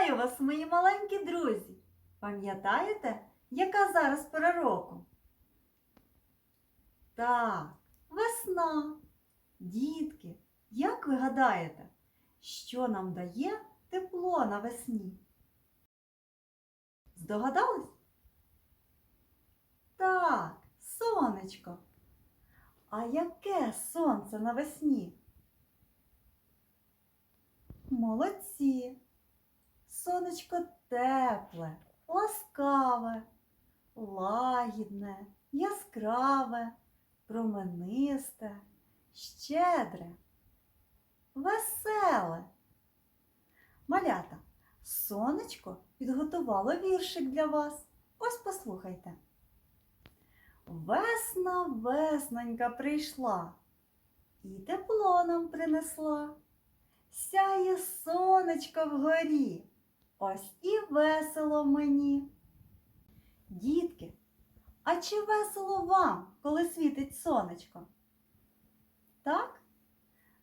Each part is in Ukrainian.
Вітаю вас, мої маленькі друзі! Пам'ятаєте, яка зараз пора року? Так, весна. Дітки, як ви гадаєте, що нам дає тепло навесні? Здогадались? Так, сонечко. А яке сонце навесні? Молодці! Сонечко тепле, ласкаве, лагідне, яскраве, променисте, щедре, веселе. Малята, сонечко підготувало віршик для вас. Ось послухайте. Весна, веснонька прийшла і тепло нам принесла. Сяє сонечко вгорі, ось і весело мені. Дітки, а чи весело вам, коли світить сонечко? Так?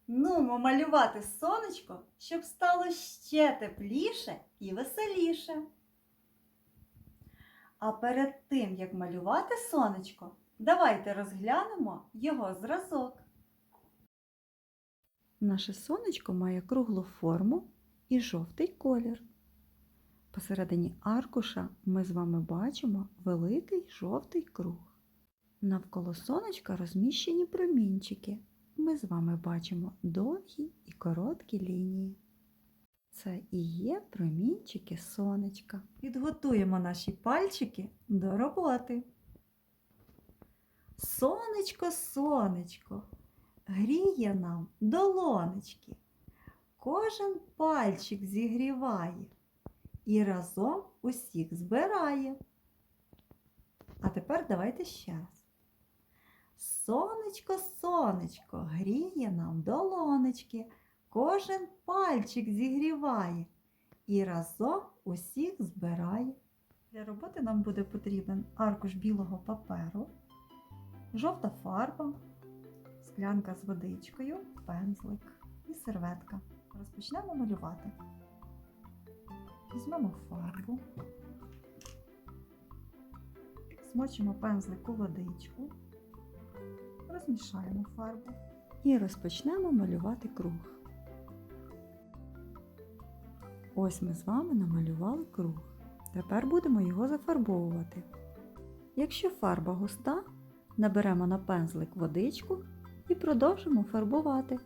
Нумо малювати сонечко, щоб стало ще тепліше і веселіше. А перед тим, як малювати сонечко, давайте розглянемо його зразок. Наше сонечко має круглу форму і жовтий колір. Посередині аркуша ми з вами бачимо великий жовтий круг. Навколо сонечка розміщені промінчики. Ми з вами бачимо довгі і короткі лінії. Це і є промінчики сонечка. Підготуємо наші пальчики до роботи. Сонечко, сонечко, гріє нам долонечки. Кожен пальчик зігріває і разом усіх збирає. А тепер давайте ще раз. Сонечко, сонечко, гріє нам долонечки. Кожен пальчик зігріває і разом усіх збирає. Для роботи нам буде потрібен аркуш білого паперу, жовта фарба, склянка з водичкою, пензлик і серветка. Розпочнемо малювати. Візьмемо фарбу, смочимо пензлик у водичку, розмішаємо фарбу. І розпочнемо малювати круг. Ось ми з вами намалювали круг. Тепер будемо його зафарбовувати. Якщо фарба густа, наберемо на пензлик водичку і продовжимо фарбувати.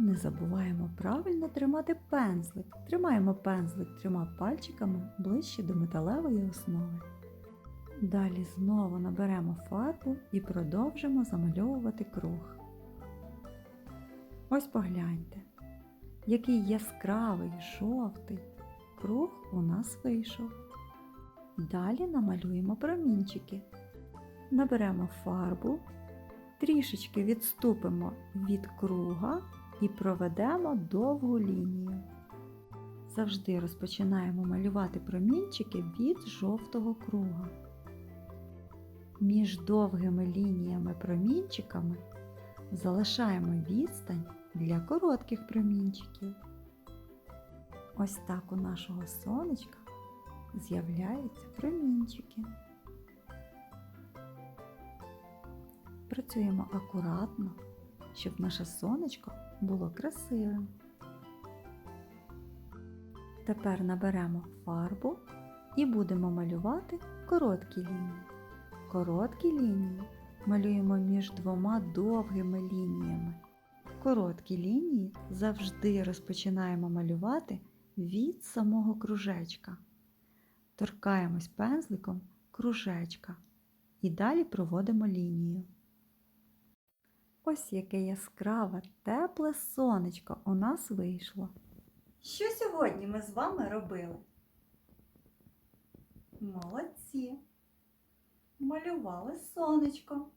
Не забуваємо правильно тримати пензлик. Тримаємо пензлик трьома пальчиками ближче до металевої основи. Далі знову наберемо фарбу і продовжимо замальовувати круг. Ось погляньте, який яскравий жовтий круг у нас вийшов. Далі намалюємо промінчики. Наберемо фарбу, трішечки відступимо від круга і проведемо довгу лінію. Завжди розпочинаємо малювати промінчики від жовтого круга. Між довгими лініями промінчиками залишаємо відстань для коротких промінчиків. Ось так у нашого сонечка з'являються промінчики. Працюємо акуратно, щоб наше сонечко було красивим. Тепер наберемо фарбу і будемо малювати короткі лінії. Короткі лінії малюємо між двома довгими лініями. Короткі лінії завжди розпочинаємо малювати від самого кружечка. Торкаємось пензликом кружечка і далі проводимо лінію. Ось яке яскраве, тепле сонечко у нас вийшло. Що сьогодні ми з вами робили? Молодці. Малювали сонечко.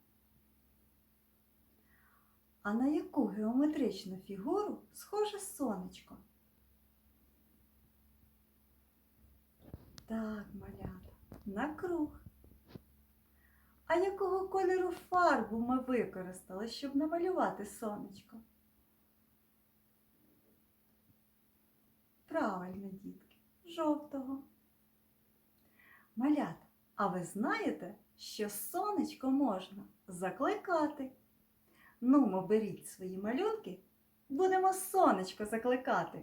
А на яку геометричну фігуру схоже сонечко? Так, малята, на круг. А якого кольору фарбу ми використали, щоб намалювати сонечко? Правильно, дітки. жовтого. Малята, а ви знаєте, що сонечко можна закликати? Ну, беріть свої малюнки, будемо сонечко закликати.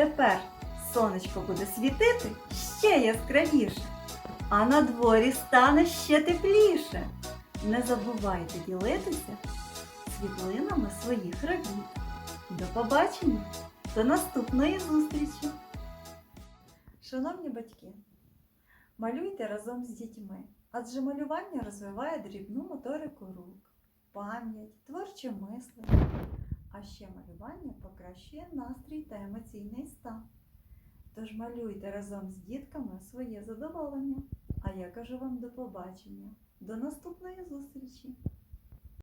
Тепер сонечко буде світити ще яскравіше, а на дворі стане ще тепліше. Не забувайте ділитися світлинами своїх робіт. До побачення! До наступної зустрічі! Шановні батьки, малюйте разом з дітьми, адже малювання розвиває дрібну моторику рук, пам'ять, творче мислення, а ще малювання покращує настрій та емоційний стан. Тож малюйте разом з дітками своє задоволення. А я кажу вам до побачення. До наступної зустрічі!